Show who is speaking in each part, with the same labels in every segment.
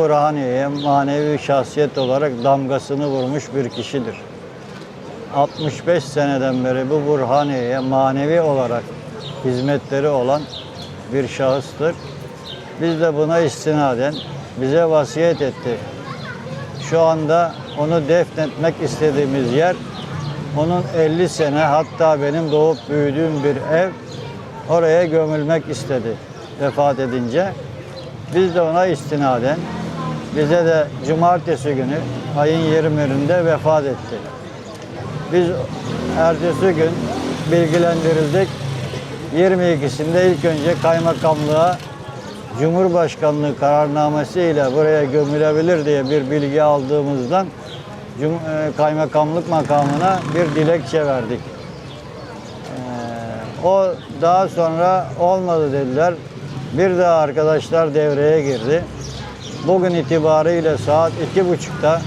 Speaker 1: Burhaniye'ye manevi şahsiyet olarak damgasını vurmuş bir kişidir. 65 seneden beri bu Burhaniye'ye manevi olarak hizmetleri olan bir şahıstır. Biz de buna istinaden bize vasiyet etti. Şu anda onu defnetmek istediğimiz yer onun 50 sene hatta benim doğup büyüdüğüm bir ev oraya gömülmek istedi vefat edince. Biz de ona istinaden bize de cumartesi günü ayın 20'inde vefat etti. Biz ertesi gün bilgilendirildik. 22'sinde ilk önce kaymakamlığa Cumhurbaşkanlığı kararnamesi ile buraya gömülebilir diye bir bilgi aldığımızdan e, kaymakamlık makamına bir dilekçe verdik. Ee, o daha sonra olmadı dediler. Bir daha arkadaşlar devreye girdi. Bugün itibariyle saat iki buçukta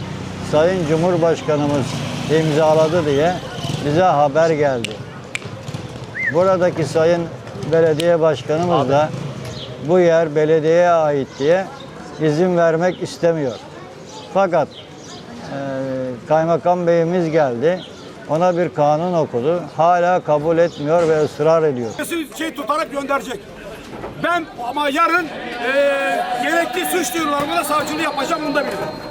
Speaker 1: Sayın Cumhurbaşkanımız imzaladı diye bize haber geldi. Buradaki Sayın Belediye Başkanımız da bu yer belediyeye ait diye izin vermek istemiyor. Fakat e, Kaymakam Beyimiz geldi. Ona bir kanun okudu. Hala kabul etmiyor ve ısrar ediyor.
Speaker 2: şey tutarak gönderecek. Ben ama yarın eee gerekli suç duyurularımı da savcılığı yapacağım bunu da bilin.